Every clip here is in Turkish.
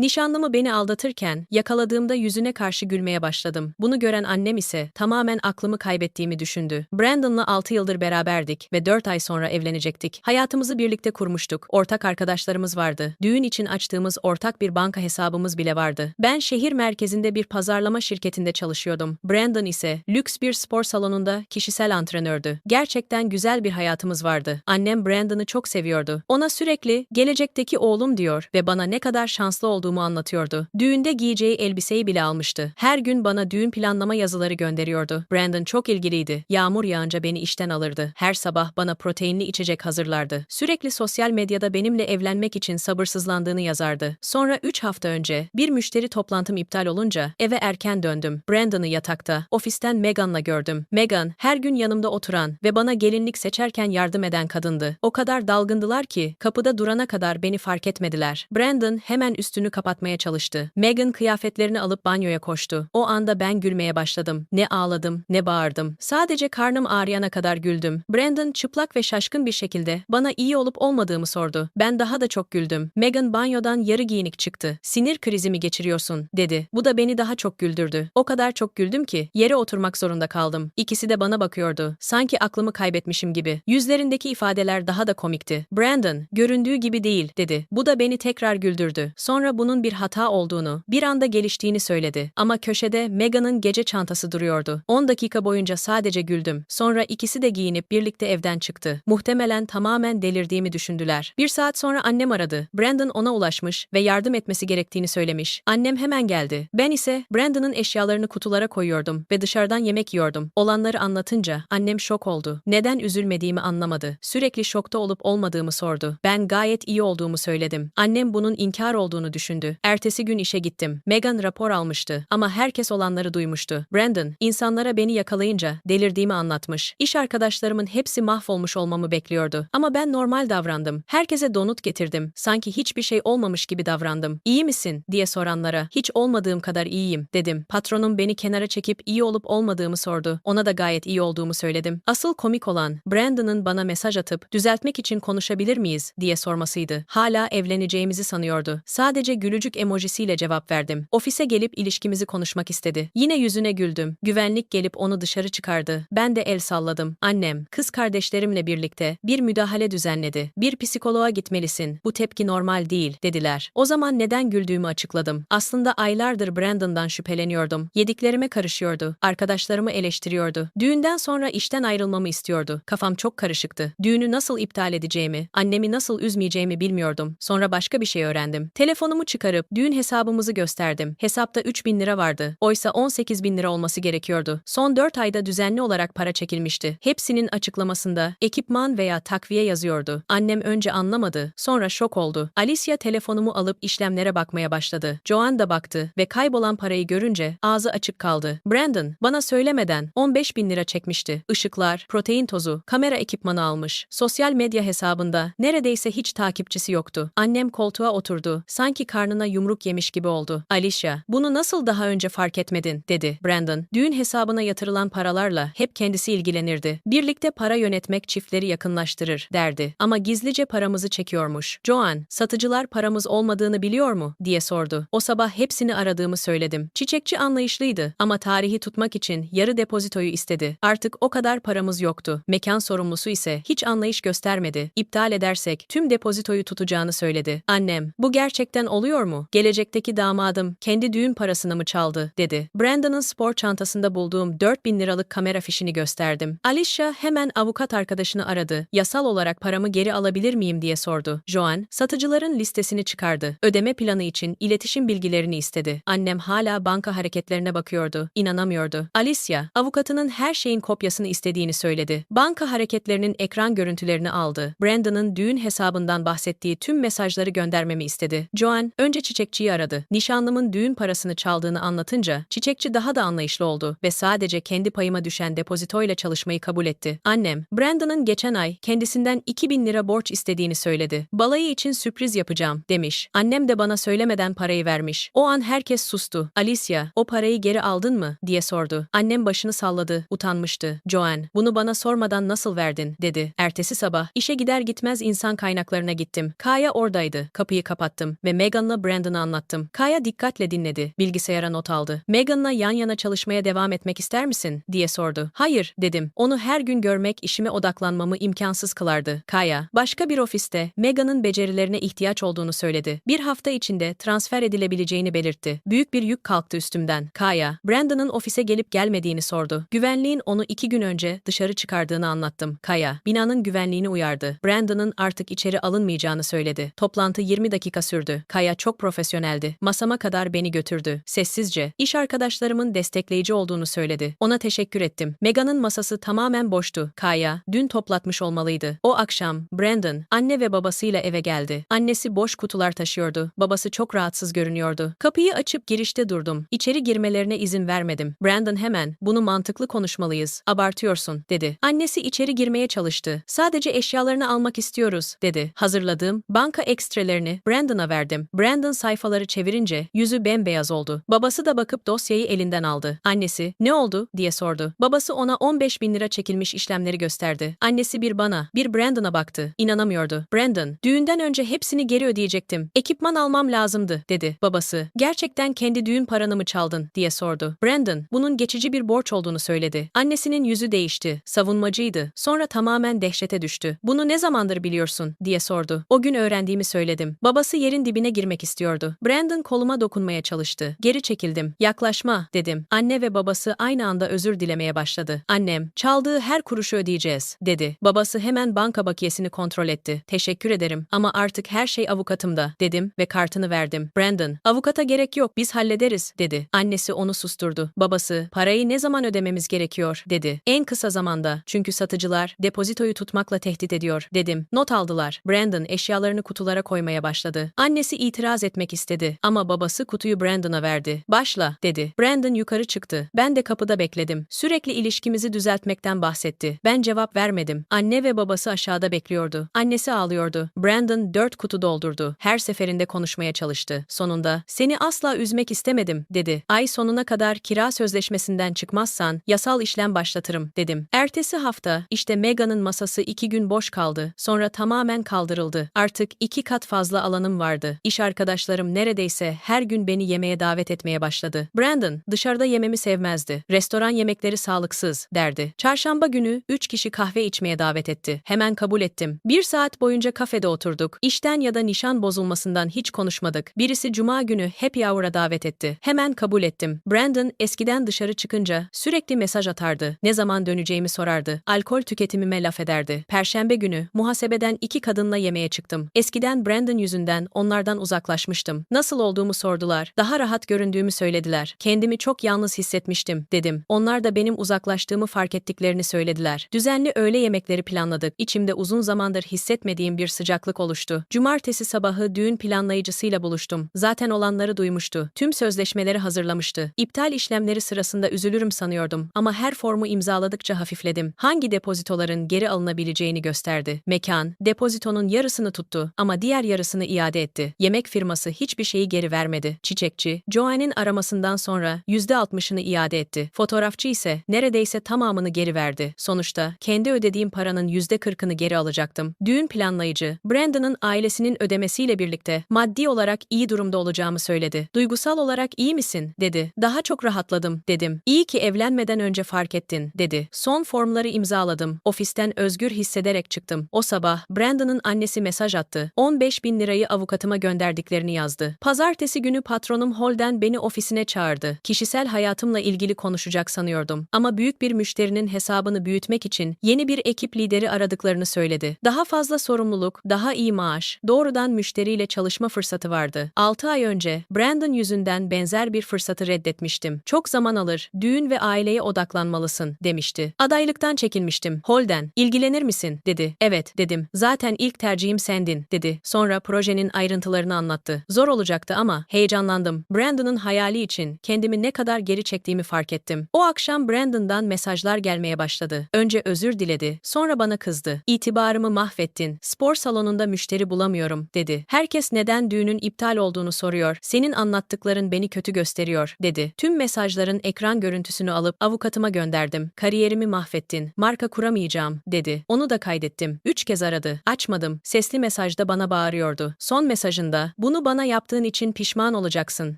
Nişanlımı beni aldatırken yakaladığımda yüzüne karşı gülmeye başladım. Bunu gören annem ise tamamen aklımı kaybettiğimi düşündü. Brandon'la 6 yıldır beraberdik ve 4 ay sonra evlenecektik. Hayatımızı birlikte kurmuştuk. Ortak arkadaşlarımız vardı. Düğün için açtığımız ortak bir banka hesabımız bile vardı. Ben şehir merkezinde bir pazarlama şirketinde çalışıyordum. Brandon ise lüks bir spor salonunda kişisel antrenördü. Gerçekten güzel bir hayatımız vardı. Annem Brandon'ı çok seviyordu. Ona sürekli gelecekteki oğlum diyor ve bana ne kadar şanslı olduğumu anlatıyordu. Düğünde giyeceği elbiseyi bile almıştı. Her gün bana düğün planlama yazıları gönderiyordu. Brandon çok ilgiliydi. Yağmur yağınca beni işten alırdı. Her sabah bana proteinli içecek hazırlardı. Sürekli sosyal medyada benimle evlenmek için sabırsızlandığını yazardı. Sonra 3 hafta önce bir müşteri toplantım iptal olunca eve erken döndüm. Brandon'ı yatakta, ofisten Megan'la gördüm. Megan her gün yanımda oturan ve bana gelinlik seçerken yardım eden kadındı. O kadar dalgındılar ki kapıda durana kadar beni fark etmediler. Brandon hemen üstünü kapatmaya çalıştı. Megan kıyafetlerini alıp banyoya koştu. O anda ben gülmeye başladım. Ne ağladım, ne bağırdım. Sadece karnım ağrıyana kadar güldüm. Brandon çıplak ve şaşkın bir şekilde bana iyi olup olmadığımı sordu. Ben daha da çok güldüm. Megan banyodan yarı giyinik çıktı. Sinir krizi mi geçiriyorsun, dedi. Bu da beni daha çok güldürdü. O kadar çok güldüm ki yere oturmak zorunda kaldım. İkisi de bana bakıyordu. Sanki aklımı kaybetmişim gibi. Yüzlerindeki ifadeler daha da komikti. Brandon, göründüğü gibi değil, dedi. Bu da beni tekrar güldürdü. Sonra bunun bir hata olduğunu, bir anda geliştiğini söyledi. Ama köşede Megan'ın gece çantası duruyordu. 10 dakika boyunca sadece güldüm. Sonra ikisi de giyinip birlikte evden çıktı. Muhtemelen tamamen delirdiğimi düşündüler. Bir saat sonra annem aradı. Brandon ona ulaşmış ve yardım etmesi gerektiğini söylemiş. Annem hemen geldi. Ben ise Brandon'ın eşyalarını kutulara koyuyordum ve dışarıdan yemek yiyordum. Olanları anlatınca annem şok oldu. Neden üzülmediğimi anlamadı. Sürekli şokta olup olmadığımı sordu. Ben gayet iyi olduğumu söyledim. Annem bunun inkar olduğunu düşündü. Ertesi gün işe gittim. Megan rapor almıştı ama herkes olanları duymuştu. Brandon, insanlara beni yakalayınca delirdiğimi anlatmış. İş arkadaşlarımın hepsi mahvolmuş olmamı bekliyordu. Ama ben normal davrandım. Herkese donut getirdim. Sanki hiçbir şey olmamış gibi davrandım. İyi misin? diye soranlara hiç olmadığım kadar iyiyim dedim. Patronum beni kenara çekip iyi olup olmadığımı sordu. Ona da gayet iyi olduğumu söyledim. Asıl komik olan Brandon'ın bana mesaj atıp düzeltmek için konuşabilir miyiz diye sormasıydı. Hala evleneceğimizi sanıyordu. Sadece gülücük emojisiyle cevap verdim. Ofise gelip ilişkimizi konuşmak istedi. Yine yüzüne güldüm. Güvenlik gelip onu dışarı çıkardı. Ben de el salladım. Annem, kız kardeşlerimle birlikte bir müdahale düzenledi. Bir psikoloğa gitmelisin. Bu tepki normal değil, dediler. O zaman neden güldüğümü açıkladım. Aslında aylardır Brandon'dan şüpheleniyordum. Yediklerime karışıyordu. Arkadaşlarımı eleştiriyordu. Düğünden sonra işten ayrılmamı istiyordu. Kafam çok karışıktı. Düğünü nasıl iptal edeceğimi, annemi nasıl üzmeyeceğimi bilmiyordum. Sonra başka bir şey öğrendim. Telefonumu çıkarıp düğün hesabımızı gösterdim. Hesapta 3000 lira vardı. Oysa 18 bin lira olması gerekiyordu. Son 4 ayda düzenli olarak para çekilmişti. Hepsinin açıklamasında ekipman veya takviye yazıyordu. Annem önce anlamadı, sonra şok oldu. Alicia telefonumu alıp işlemlere bakmaya başladı. Joan da baktı ve kaybolan parayı görünce ağzı açık kaldı. Brandon, bana söylemeden 15 bin lira çekmişti. Işıklar, protein tozu, kamera ekipmanı almış. Sosyal medya hesabında neredeyse hiç takipçisi yoktu. Annem koltuğa oturdu. Sanki karnına yumruk yemiş gibi oldu. Alicia, bunu nasıl daha önce fark etmedin, dedi. Brandon, düğün hesabına yatırılan paralarla hep kendisi ilgilenirdi. Birlikte para yönetmek çiftleri yakınlaştırır, derdi. Ama gizlice paramızı çekiyormuş. Joan, satıcılar paramız olmadığını biliyor mu, diye sordu. O sabah hepsini aradığımı söyledim. Çiçekçi anlayışlıydı ama tarihi tutmak için yarı depozitoyu istedi. Artık o kadar paramız yoktu. Mekan sorumlusu ise hiç anlayış göstermedi. İptal edersek tüm depozitoyu tutacağını söyledi. Annem, bu gerçekten oluyor mu? Gelecekteki damadım kendi düğün parasını mı çaldı, dedi. Brandon'ın spor çantasında bulduğum 4000 liralık kamera fişini gösterdim. Alicia hemen avukat arkadaşını aradı. Yasal olarak paramı geri alabilir miyim diye sordu. Joan, satıcıların listesini çıkardı. Ödeme planı için iletişim bilgilerini istedi. Annem hala banka hareketlerine bakıyordu. İnanamıyordu. Alicia, avukatının her şeyin kopyasını istediğini söyledi. Banka hareketlerinin ekran görüntülerini aldı. Brandon'ın düğün hesabından bahsettiği tüm mesajları göndermemi istedi. Joan, önce çiçekçiyi aradı. Nişanlımın düğün parasını çaldığını anlatınca, çiçekçi daha da anlayışlı oldu ve sadece kendi payıma düşen depozitoyla çalışmayı kabul etti. Annem, Brandon'ın geçen ay kendisinden 2000 lira borç istediğini söyledi. Balayı için sürpriz yapacağım, demiş. Annem de bana söylemeden parayı vermiş. O an herkes sustu. Alicia, o parayı geri aldın mı? diye sordu. Annem başını salladı, utanmıştı. Joan, bunu bana sormadan nasıl verdin? dedi. Ertesi sabah, işe gider gitmez insan kaynaklarına gittim. Kaya oradaydı. Kapıyı kapattım ve Megan'la Megan'la Brandon'a anlattım. Kaya dikkatle dinledi. Bilgisayara not aldı. Megan'la yan yana çalışmaya devam etmek ister misin? diye sordu. Hayır, dedim. Onu her gün görmek işime odaklanmamı imkansız kılardı. Kaya, başka bir ofiste Megan'ın becerilerine ihtiyaç olduğunu söyledi. Bir hafta içinde transfer edilebileceğini belirtti. Büyük bir yük kalktı üstümden. Kaya, Brandon'ın ofise gelip gelmediğini sordu. Güvenliğin onu iki gün önce dışarı çıkardığını anlattım. Kaya, binanın güvenliğini uyardı. Brandon'ın artık içeri alınmayacağını söyledi. Toplantı 20 dakika sürdü. Kaya çok profesyoneldi. Masama kadar beni götürdü. Sessizce. İş arkadaşlarımın destekleyici olduğunu söyledi. Ona teşekkür ettim. Megan'ın masası tamamen boştu. Kaya, dün toplatmış olmalıydı. O akşam, Brandon, anne ve babasıyla eve geldi. Annesi boş kutular taşıyordu. Babası çok rahatsız görünüyordu. Kapıyı açıp girişte durdum. İçeri girmelerine izin vermedim. Brandon hemen, bunu mantıklı konuşmalıyız. Abartıyorsun, dedi. Annesi içeri girmeye çalıştı. Sadece eşyalarını almak istiyoruz, dedi. Hazırladığım banka ekstrelerini Brandon'a verdim. Brandon sayfaları çevirince yüzü bembeyaz oldu. Babası da bakıp dosyayı elinden aldı. Annesi, ne oldu, diye sordu. Babası ona 15 bin lira çekilmiş işlemleri gösterdi. Annesi bir bana, bir Brandon'a baktı. İnanamıyordu. Brandon, düğünden önce hepsini geri ödeyecektim. Ekipman almam lazımdı, dedi. Babası, gerçekten kendi düğün paranı mı çaldın, diye sordu. Brandon, bunun geçici bir borç olduğunu söyledi. Annesinin yüzü değişti. Savunmacıydı. Sonra tamamen dehşete düştü. Bunu ne zamandır biliyorsun, diye sordu. O gün öğrendiğimi söyledim. Babası yerin dibine girmek istiyordu. Brandon koluma dokunmaya çalıştı. Geri çekildim. Yaklaşma, dedim. Anne ve babası aynı anda özür dilemeye başladı. Annem, çaldığı her kuruşu ödeyeceğiz, dedi. Babası hemen banka bakiyesini kontrol etti. Teşekkür ederim ama artık her şey avukatımda, dedim ve kartını verdim. Brandon, avukata gerek yok, biz hallederiz, dedi. Annesi onu susturdu. Babası, parayı ne zaman ödememiz gerekiyor, dedi. En kısa zamanda, çünkü satıcılar depozitoyu tutmakla tehdit ediyor, dedim. Not aldılar. Brandon eşyalarını kutulara koymaya başladı. Annesi itiraz etmek istedi ama babası kutuyu Brandon'a verdi. Başla, dedi. Brandon yukarı çıktı. Ben de kapıda bekledim. Sürekli ilişkimizi düzeltmekten bahsetti. Ben cevap vermedim. Anne ve babası aşağıda bekliyordu. Annesi ağlıyordu. Brandon dört kutu doldurdu. Her seferinde konuşmaya çalıştı. Sonunda, seni asla üzmek istemedim, dedi. Ay sonuna kadar kira sözleşmesinden çıkmazsan yasal işlem başlatırım, dedim. Ertesi hafta, işte Megan'ın masası iki gün boş kaldı. Sonra tamamen kaldırıldı. Artık iki kat fazla alanım vardı. İş arkadaşlarım neredeyse her gün beni yemeğe davet etmeye başladı. Brandon, dışarıda yememi sevmezdi. Restoran yemekleri sağlıksız, derdi. Çarşamba günü üç kişi kahve içmeye davet etti. Hemen kabul ettim. Bir saat boyunca kafede oturduk. İşten ya da nişan bozulmasından hiç konuşmadık. Birisi cuma günü happy hour'a davet etti. Hemen kabul ettim. Brandon eskiden dışarı çıkınca sürekli mesaj atardı. Ne zaman döneceğimi sorardı. Alkol tüketimime laf ederdi. Perşembe günü muhasebeden iki kadınla yemeğe çıktım. Eskiden Brandon yüzünden onlardan uzaklaşmıştım. Nasıl olduğumu sordular. Daha rahat göründüğümü söylediler. Kendimi çok yalnız hissetmiştim, dedim. Onlar da benim uzaklaştığımı fark ettiklerini söylediler. Düzenli öğle yemekleri planladık. İçimde uzun zamandır hissetmediğim bir sıcaklık oluştu. Cumartesi sabahı düğün planlayıcısıyla buluştum. Zaten olanları duymuştu. Tüm sözleşmeleri hazırlamıştı. İptal işlemleri sırasında üzülürüm sanıyordum ama her formu imzaladıkça hafifledim. Hangi depozitoların geri alınabileceğini gösterdi. Mekan, depozitonun yarısını tuttu ama diğer yarısını iade etti. Yemek firması hiçbir şeyi geri vermedi. Çiçekçi, Joanne'in aramasından sonra %60'ını iade etti. Fotoğrafçı ise neredeyse tamamını geri verdi. Sonuçta kendi ödediğim paranın %40'ını geri alacaktım. Düğün planlayıcı, Brandon'ın ailesinin ödemesiyle birlikte maddi olarak iyi durumda olacağımı söyledi. Duygusal olarak iyi misin? dedi. Daha çok rahatladım, dedim. İyi ki evlenmeden önce fark ettin, dedi. Son formları imzaladım. Ofisten özgür hissederek çıktım. O sabah Brandon'ın annesi mesaj attı. 15 bin lirayı avukatıma gönderdiklerini yazdı. Pazartesi günü patronum Holden beni ofisine çağırdı. Kişisel hayatımla ilgili konuşacak sanıyordum. Ama büyük bir müşterinin hesabını büyütmek için yeni bir ekip lideri aradıklarını söyledi. Daha fazla sorumluluk, daha iyi maaş, doğrudan müşteriyle çalışma fırsatı vardı. 6 ay önce Brandon yüzünden benzer bir fırsatı reddetmiştim. Çok zaman alır, düğün ve aileye odaklanmalısın, demişti. Adaylıktan çekilmiştim. Holden, ilgilenir misin, dedi. Evet, dedim. Zaten ilk tercihim sendin, dedi. Sonra projenin ayrıntılarını anlattı. Zor olacaktı ama heyecanlandım. Brandon'ın hayali için kendimi ne kadar geri çektiğimi fark ettim. O akşam Brandon'dan mesajlar gelmeye başladı. Önce özür diledi, sonra bana kızdı. İtibarımı mahvettin, spor salonunda müşteri bulamıyorum, dedi. Herkes neden düğünün iptal olduğunu soruyor, senin anlattıkların beni kötü gösteriyor, dedi. Tüm mesajların ekran görüntüsünü alıp avukatıma gönderdim. Kariyerimi mahvettin, marka kuramayacağım, dedi. Onu da kaydettim. Üç kez aradı, açmadım. Sesli mesajda bana bağırıyordu. Son mesajında, bunu bana yaptığın için pişman olacaksın,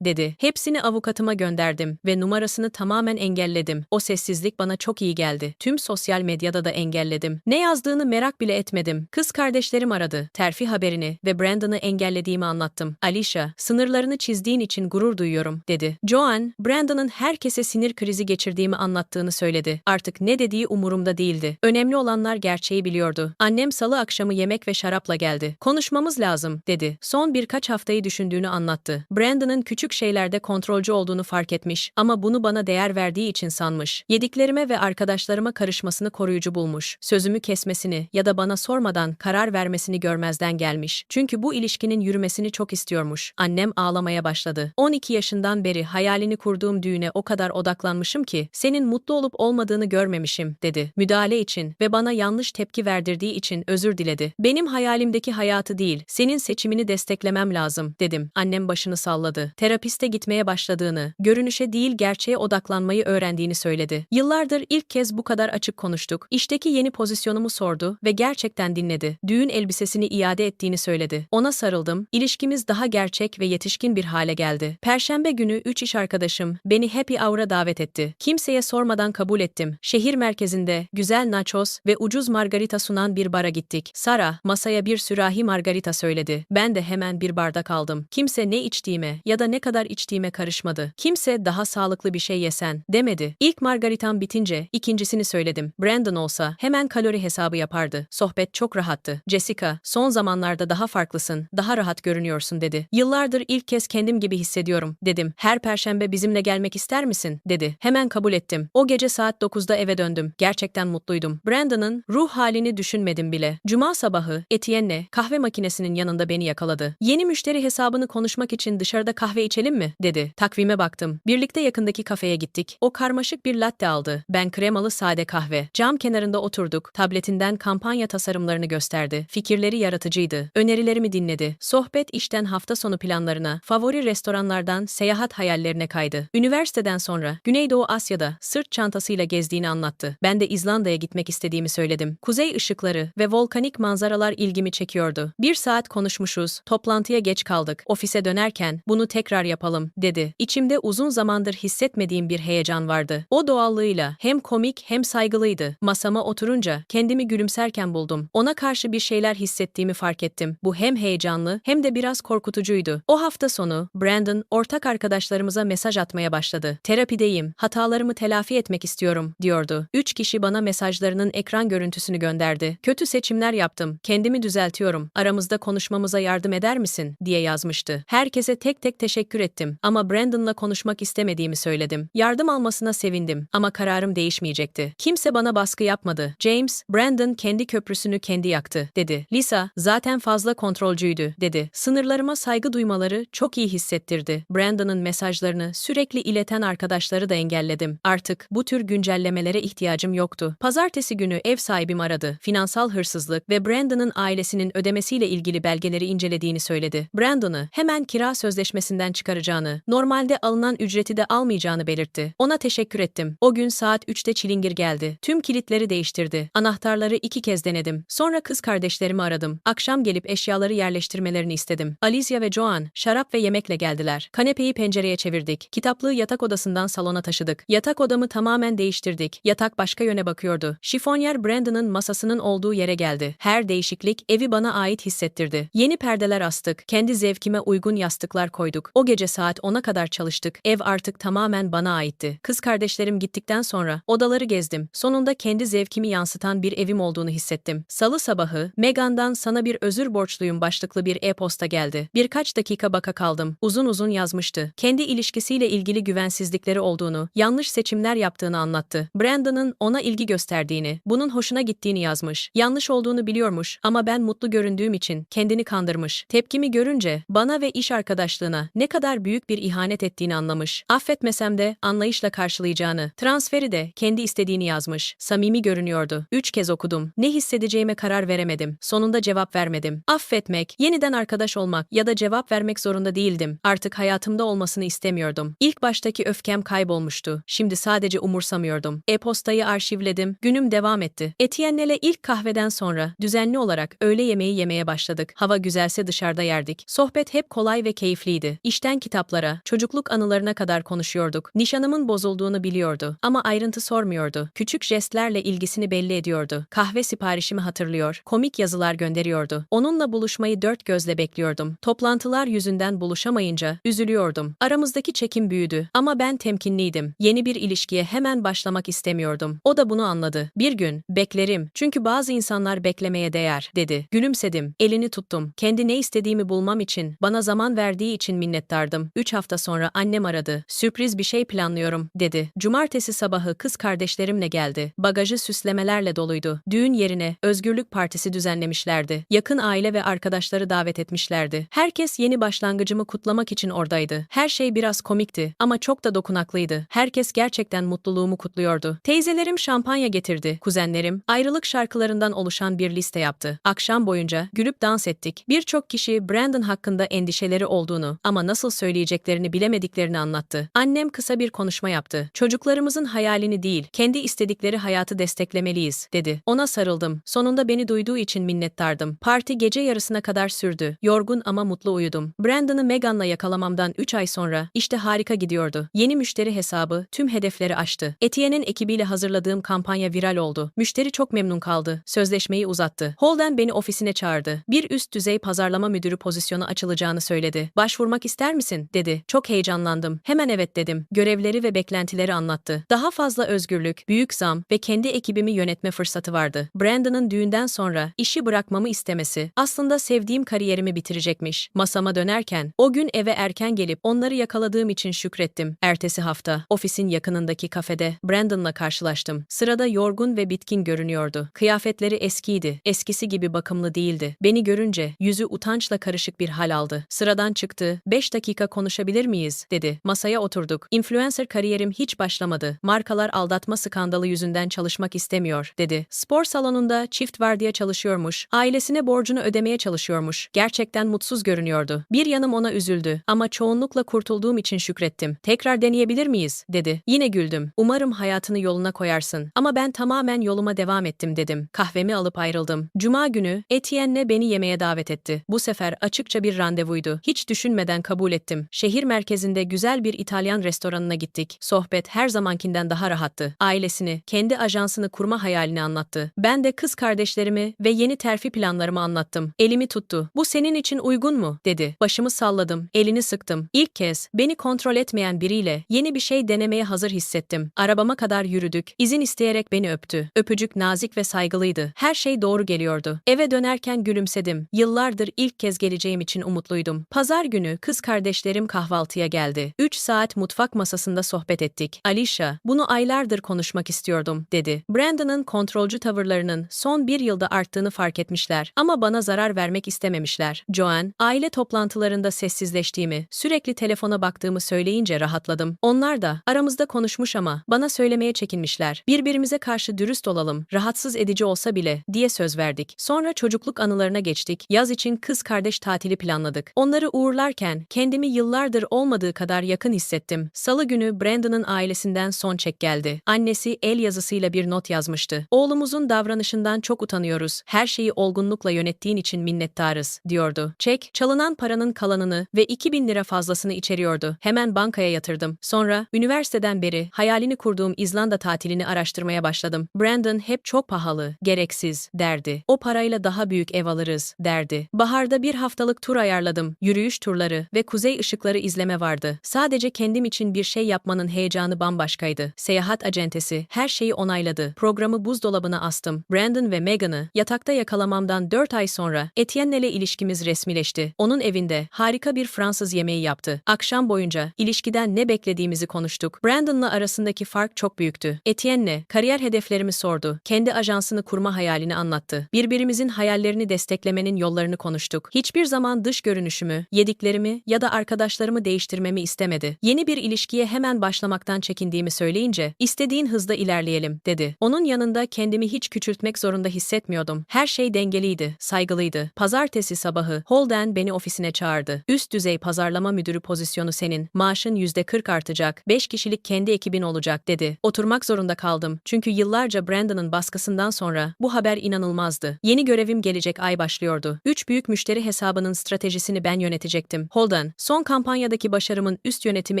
dedi. Hepsini avukatıma gönderdim ve numarasını tamamen engelledim. O sessizlik bana çok iyi geldi. Tüm sosyal medyada da engelledim. Ne yazdığını merak bile etmedim. Kız kardeşlerim aradı. Terfi haberini ve Brandon'ı engellediğimi anlattım. Alicia, sınırlarını çizdiğin için gurur duyuyorum, dedi. Joan, Brandon'ın herkese sinir krizi geçirdiğimi anlattığını söyledi. Artık ne dediği umurumda değildi. Önemli olanlar gerçeği biliyordu. Annem salı akşamı yemek ve şarapla geldi. Konuşmamız lazım, dedi. Son birkaç haftayı düşündüğünü anlattı. Brandon'ın küçük şeylerde kontrolcü olduğunu fark etmiş ama bunu bana değer verdiği için sanmış. Yediklerime ve arkadaşlarıma karışmasını koruyucu bulmuş. Sözümü kesmesini ya da bana sormadan karar vermesini görmezden gelmiş. Çünkü bu ilişkinin yürümesini çok istiyormuş. Annem ağlamaya başladı. 12 yaşından beri hayalini kurduğum düğüne o kadar odaklanmışım ki senin mutlu olup olmadığını görmemişim, dedi. Müdahale için ve bana yanlış tepki verdirdiği için özür diledi. Benim hayalimdeki hayatı değil, senin seçimini desteklemem lazım, dedim. Annem başını salladı. Terapiste gitmeye başladığını, görünüşe değil gerçeğe odaklanmayı öğrendiğini söyledi. Yıllardır ilk kez bu kadar açık konuştuk. İşteki yeni pozisyonumu sordu ve gerçekten dinledi. Düğün elbisesini iade ettiğini söyledi. Ona sarıldım. İlişkimiz daha gerçek ve yetişkin bir hale geldi. Perşembe günü üç iş arkadaşım beni Happy Hour'a davet etti. Kimseye sormadan kabul ettim. Şehir merkezinde güzel nachos ve ucuz margarita sunan bir bara gittik. Sara masaya bir sürahi margarita söyledi. Ben de hemen bir bardak aldım. Kimse ne içtiğime ya da ne kadar içtiğime karışmadı. Kimse daha sağlıklı bir şey yesen demedi. İlk margaritam bitince ikincisini söyledim. Brandon olsa hemen kalori hesabı yapardı. Sohbet çok rahattı. Jessica, son zamanlarda daha farklısın, daha rahat görünüyorsun dedi. Yıllardır ilk kez kendim gibi hissediyorum, dedim. Her perşembe bizimle gelmek ister misin, dedi. Hemen kabul ettim. O gece saat 9'da eve döndüm. Gerçekten mutluydum. Brandon'ın ruh halini düşünmedim bile. Cuma sabahı Etienne'le kahve makinesinin yanında beni yakaladı. Yeni müşteri hesabını konuşmak için dışarıda kahve içelim mi, dedi. Takvime baktım. Birlikte yakındaki kafeye gittik. O karmaşık bir latte aldı. Ben kremalı sade kahve. Cam kenarında oturduk. Tabletinden kampanya tasarımlarını gösterdi. Fikirleri yaratıcıydı. Önerilerimi dinledi. Sohbet işten hafta sonu planlarına, favori restoranlardan seyahat hayallerine kaydı. Üniversiteden sonra Güneydoğu Asya'da sırt çantasıyla gezdiğini anlattı. Ben de İzlanda'ya gitmek istediğimi söyledim. Kuzey ışıkları ve volkanik manzaralar ilgimi çekiyordu. Bir saat konuşmuşuz, toplantıya geç kaldık. Ofise dönerken bunu tekrar yapalım, dedi. İçimde uzun zamandır hissetmediğim bir heyecan vardı. O doğallığıyla hem komik hem saygılıydı. Masama oturunca kendimi gülümserken buldum. Ona karşı bir şeyler hissettiğimi fark ettim. Bu hem heyecanlı hem de biraz korkutucuydu. O hafta sonu Brandon ortak arkadaşlarımıza mesaj atmaya başladı. Terapideyim, hatalarımı telafi etmek istiyorum, diyordu. Üç kişi bana mesajlarının ekran görüntüsünü gönderdi. Kötü seçimler yaptım, kendimi düzeltiyorum, aramızda konuşmamıza yardım eder misin, diye yazmıştı. Herkese tek tek teşekkür ettim ama Brandon'la konuşmak istemediğimi söyledim. Yardım almasına sevindim ama kararım değişmeyecekti. Kimse bana baskı yapmadı. James, Brandon kendi köprüsünü kendi yaktı, dedi. Lisa, zaten fazla kontrolcüydü, dedi. Sınırlarıma saygı duymaları çok iyi hissettirdi. Brandon'ın mesajlarını sürekli ileten arkadaşları da engelledim. Artık bu tür güncellemelere ihtiyacım yoktu. Pazartesi günü ev sahibim aradı. Finansal hırsızlık ve Brandon'ın ailesinin ödemesiyle ilgili belgeleri incelediğini söyledi. Brandon'ı hemen kira sözleşmesinden çıkaracağını, normalde alınan ücreti de almayacağını belirtti. Ona teşekkür ettim. O gün saat 3'te çilingir geldi. Tüm kilitleri değiştirdi. Anahtarları iki kez denedim. Sonra kız kardeşlerimi aradım. Akşam gelip eşyaları yerleştirmelerini istedim. Alicia ve Joan, şarap ve yemekle geldiler. Kanepeyi pencereye çevirdik. Kitaplığı yatak odasından salona taşıdık. Yatak odamı tamamen değiştirdik. Yatak başka yöne bakıyordu. Şifonyer Brandon'ın masasının olduğu yere geldi. Her değişiklik evi bana ait hissettirdi. Yeni perdeler astık. Kendi zevkime uygun yastıklar koyduk. O gece saat 10'a kadar çalıştık. Ev artık tamamen bana aitti. Kız kardeşlerim gittikten sonra odaları gezdim. Sonunda kendi zevkimi yansıtan bir evim olduğunu hissettim. Salı sabahı Megan'dan sana bir özür borçluyum başlıklı bir e-posta geldi. Birkaç dakika baka kaldım. Uzun uzun yazmıştı. Kendi ilişkisiyle ilgili güvensizlikleri olduğunu, yanlış seçimler yaptığını anlattı. Brandon'ın ona ilgi gösterdiğini, bunun hoşuna gittiğini yazmış. Yanlış olduğunu biliyormuş ama ben mutlu göründüğüm için kendini kandırmış. Tepkimi görünce bana ve iş arkadaşlığına ne kadar büyük bir ihanet ettiğini anlamış. Affetmesem de anlayışla karşılayacağını, transferi de kendi istediğini yazmış. Samimi görünüyordu. Üç kez okudum. Ne hissedeceğime karar veremedim. Sonunda cevap vermedim. Affetmek, yeniden arkadaş olmak ya da cevap vermek zorunda değildim. Artık hayatımda olmasını istemiyordum. İlk baştaki öfkem kaybolmuştu. Şimdi sadece umursamıyordum. E-postayı arşivledim. Günüm devam etti. Etienne'le ilk kahveden sonra düzenli olarak öğle yemeği yemeye başladık. Hava güzelse dışarıda yer ederdik. Sohbet hep kolay ve keyifliydi. İşten kitaplara, çocukluk anılarına kadar konuşuyorduk. Nişanımın bozulduğunu biliyordu ama ayrıntı sormuyordu. Küçük jestlerle ilgisini belli ediyordu. Kahve siparişimi hatırlıyor, komik yazılar gönderiyordu. Onunla buluşmayı dört gözle bekliyordum. Toplantılar yüzünden buluşamayınca üzülüyordum. Aramızdaki çekim büyüdü ama ben temkinliydim. Yeni bir ilişkiye hemen başlamak istemiyordum. O da bunu anladı. Bir gün, beklerim çünkü bazı insanlar beklemeye değer, dedi. Gülümsedim, elini tuttum. Kendi ne istediğimi bulmam için, bana zaman verdiği için minnettardım. Üç hafta sonra annem aradı. Sürpriz bir şey planlıyorum, dedi. Cumartesi sabahı kız kardeşlerimle geldi. Bagajı süslemelerle doluydu. Düğün yerine Özgürlük Partisi düzenlemişlerdi. Yakın aile ve arkadaşları davet etmişlerdi. Herkes yeni başlangıcımı kutlamak için oradaydı. Her şey biraz komikti ama çok da dokunaklıydı. Herkes gerçekten mutluluğumu kutluyordu. Teyzelerim şampanya getirdi. Kuzenlerim ayrılık şarkılarından oluşan bir liste yaptı. Akşam boyunca gülüp dans ettik. Birçok kişi Brandon hakkında endişeleri olduğunu ama nasıl söyleyeceklerini bilemediklerini anlattı. Annem kısa bir konuşma yaptı. Çocuklarımızın hayalini değil, kendi istedikleri hayatı desteklemeliyiz, dedi. Ona sarıldım. Sonunda beni duyduğu için minnettardım. Parti gece yarısına kadar sürdü. Yorgun ama mutlu uyudum. Brandon'ı Megan'la yakalamamdan 3 ay sonra işte harika gidiyordu. Yeni müşteri hesabı tüm hedefleri aştı. Etienne'in ekibiyle hazırladığım kampanya viral oldu. Müşteri çok memnun kaldı. Sözleşmeyi uzattı. Holden beni ofisine çağırdı. Bir üst düzey pazarlama müdürü pozisyonu açılacağını söyledi. Başvurmak ister misin? dedi. Çok heyecanlandım. Hemen evet dedim. Görevleri ve beklentileri anlattı. Daha fazla özgürlük, büyük zam ve kendi ekibimi yönetme fırsatı vardı. Brandon'ın düğünden sonra işi bırakmamı istemesi aslında sevdiğim kariyerimi bitirecekmiş. Masama dönerken o gün eve erken gelip onları yakaladığım için şükrettim. Ertesi hafta ofisin yakınındaki kafede Brandon'la karşılaştım. Sırada yorgun ve bitkin görünüyordu. Kıyafetleri eskiydi. Eskisi gibi bakımlı değildi. Beni görünce yüzü utançla karışık bir hal aldı. Sıradan çıktı. 5 dakika konuşabilir miyiz? dedi. Masaya oturduk. Influencer kariyerim hiç başlamadı. Markalar aldatma skandalı yüzünden çalışmak istemiyor, dedi. Spor salonunda çift vardiya çalışıyormuş. Ailesine borcunu ödemeye çalışıyormuş. Gerçekten mutsuz görünüyordu. Bir yanım ona üzüldü ama çoğunlukla kurtulduğum için şükrettim. Tekrar deneyebilir miyiz? dedi. Yine güldüm. Umarım hayatını yoluna koyarsın. Ama ben tamamen yoluma devam ettim dedim. Kahvemi alıp ayrıldım. Cuma günü Etienne'le beni yemeğe davet etti. Bu sefer açıkça bir randevuydu. Hiç düşünmeden kabul ettim. Şehir merkezinde güzel bir İtalyan restoranına gittik. Sohbet her zamankinden daha rahattı. Ailesini, kendi ajansını kurma hayalini anlattı. Ben de kız kardeşlerimi ve yeni terfi planlarımı anlattım. Elimi tuttu. Bu senin için uygun mu? dedi. Başımı salladım. Elini sıktım. İlk kez beni kontrol etmeyen biriyle yeni bir şey denemeye hazır hissettim. Arabama kadar yürüdük. İzin isteyerek beni öptü. Öpücük nazik ve saygılıydı. Her şey doğru geliyordu. Eve dönerken gülümsedim. Yıllardır ilk kez geleceğim için umutluydum. Pazar günü kız kardeşlerim kahvaltıya geldi. 3 saat mutfak masasında sohbet ettik. Alicia, bunu aylardır konuşmak istiyordum, dedi. Brandon'ın kontrolcü tavırlarının son bir yılda arttığını fark etmişler ama bana zarar vermek istememişler. Joanne, aile toplantılarında sessizleştiğimi, sürekli telefona baktığımı söyleyince rahatladım. Onlar da aramızda konuşmuş ama bana söylemeye çekinmişler. Birbirimize karşı dürüst olalım, rahatsız edici olsa bile diye söz verdik. Sonra çocukluk anılarına geçtik. Yaz için kız kardeş tatili planladık. Onları uğurlarken kendimi yıllardır olmadığı kadar yakın hissettim. Salı günü Brandon'ın ailesinden son çek geldi. Annesi el yazısıyla bir not yazmıştı. Oğlumuzun davranışından çok utanıyoruz. Her şeyi olgunlukla yönettiğin için minnettarız, diyordu. Çek, çalınan paranın kalanını ve 2000 lira fazlasını içeriyordu. Hemen bankaya yatırdım. Sonra üniversiteden beri hayalini kurduğum İzlanda tatilini araştırmaya başladım. Brandon hep çok pahalı, gereksiz derdi. O parayla daha büyük ev alırız derdi. Baharda bir haftalık tur ayarladım. Yürüyüş turları ve kuzey ışıkları izleme vardı. Sadece kendim için bir şey yapmanın heyecanı bambaşkaydı. Seyahat acentesi her şeyi onayladı. Programı buzdolabına astım. Brandon ve Megan'ı yatakta yakalamamdan 4 ay sonra Etienne ile ilişkimiz resmileşti. Onun evinde harika bir Fransız yemeği yaptı. Akşam boyunca ilişkiden ne beklediğimizi konuştuk. Brandon'la arasındaki fark çok büyüktü. Etienne kariyer hedeflerimi sordu. Kendi ajansını kurma hayalini anlattı. Birbirimizin hayallerini desteklemenin yollarını konuştuk. Hiçbir zaman dış görünüşümü, yediklerimi ya da arkadaşlarımı değiştirmemi istemedi. Yeni bir ilişkiye hemen başlamaktan çekindiğimi söyleyince, istediğin hızda ilerleyelim, dedi. Onun yanında kendimi hiç küçültmek zorunda hissetmiyordum. Her şey dengeliydi, saygılıydı. Pazartesi sabahı Holden beni ofisine çağırdı. Üst düzey pazarlama müdürü pozisyonu senin. Maaşın %40 artacak. 5 kişilik kendi ekibin olacak, dedi. Oturmak zorunda kaldım. Çünkü yıllarca Brandon'ın baskısından sonra bu haber inanılmazdı. Yeni görevim gelecek ay başlıyordu. Üç büyük müşteri hesabı hesabının stratejisini ben yönetecektim. Holden, son kampanyadaki başarımın üst yönetimi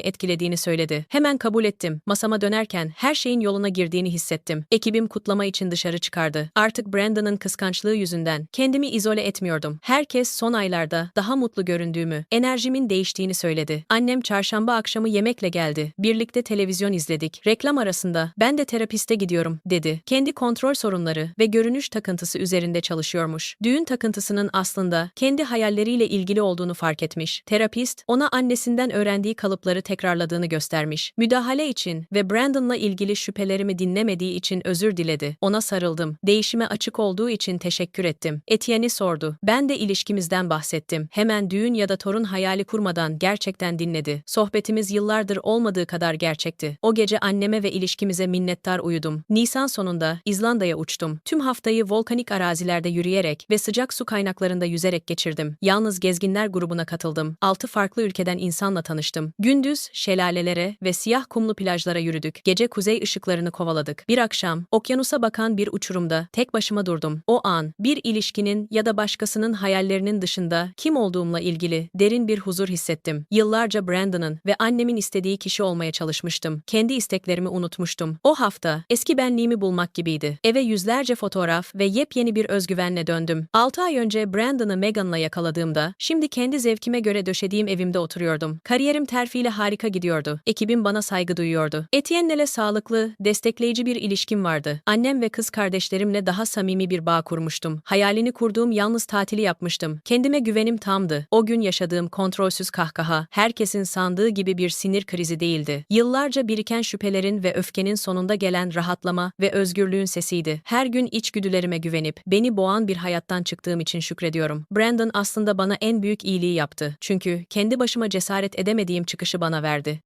etkilediğini söyledi. Hemen kabul ettim. Masama dönerken her şeyin yoluna girdiğini hissettim. Ekibim kutlama için dışarı çıkardı. Artık Brandon'ın kıskançlığı yüzünden kendimi izole etmiyordum. Herkes son aylarda daha mutlu göründüğümü, enerjimin değiştiğini söyledi. Annem çarşamba akşamı yemekle geldi. Birlikte televizyon izledik. Reklam arasında ben de terapiste gidiyorum dedi. Kendi kontrol sorunları ve görünüş takıntısı üzerinde çalışıyormuş. Düğün takıntısının aslında kendi hayalleriyle ilgili olduğunu fark etmiş. Terapist ona annesinden öğrendiği kalıpları tekrarladığını göstermiş. Müdahale için ve Brandon'la ilgili şüphelerimi dinlemediği için özür diledi. Ona sarıldım. Değişime açık olduğu için teşekkür ettim. Etienne'i sordu. Ben de ilişkimizden bahsettim. Hemen düğün ya da torun hayali kurmadan gerçekten dinledi. Sohbetimiz yıllardır olmadığı kadar gerçekti. O gece anneme ve ilişkimize minnettar uyudum. Nisan sonunda İzlanda'ya uçtum. Tüm haftayı volkanik arazilerde yürüyerek ve sıcak su kaynaklarında yüzerek geçirdim. Yalnız gezginler grubuna katıldım. Altı farklı ülkeden insanla tanıştım. Gündüz şelalelere ve siyah kumlu plajlara yürüdük. Gece kuzey ışıklarını kovaladık. Bir akşam okyanusa bakan bir uçurumda tek başıma durdum. O an bir ilişkinin ya da başkasının hayallerinin dışında kim olduğumla ilgili derin bir huzur hissettim. Yıllarca Brandon'ın ve annemin istediği kişi olmaya çalışmıştım. Kendi isteklerimi unutmuştum. O hafta eski benliğimi bulmak gibiydi. Eve yüzlerce fotoğraf ve yepyeni bir özgüvenle döndüm. 6 ay önce Brandon'ı Megan'la yakaladığımda, şimdi kendi zevkime göre döşediğim evimde oturuyordum. Kariyerim terfiyle harika gidiyordu. Ekibim bana saygı duyuyordu. Etienne'le sağlıklı, destekleyici bir ilişkim vardı. Annem ve kız kardeşlerimle daha samimi bir bağ kurmuştum. Hayalini kurduğum yalnız tatili yapmıştım. Kendime güvenim tamdı. O gün yaşadığım kontrolsüz kahkaha, herkesin sandığı gibi bir sinir krizi değildi. Yıllarca biriken şüphelerin ve öfkenin sonunda gelen rahatlama ve özgürlüğün sesiydi. Her gün içgüdülerime güvenip, beni boğan bir hayattan çıktığım için şükrediyorum. Brandon aslında bana en büyük iyiliği yaptı. Çünkü kendi başıma cesaret edemediğim çıkışı bana verdi.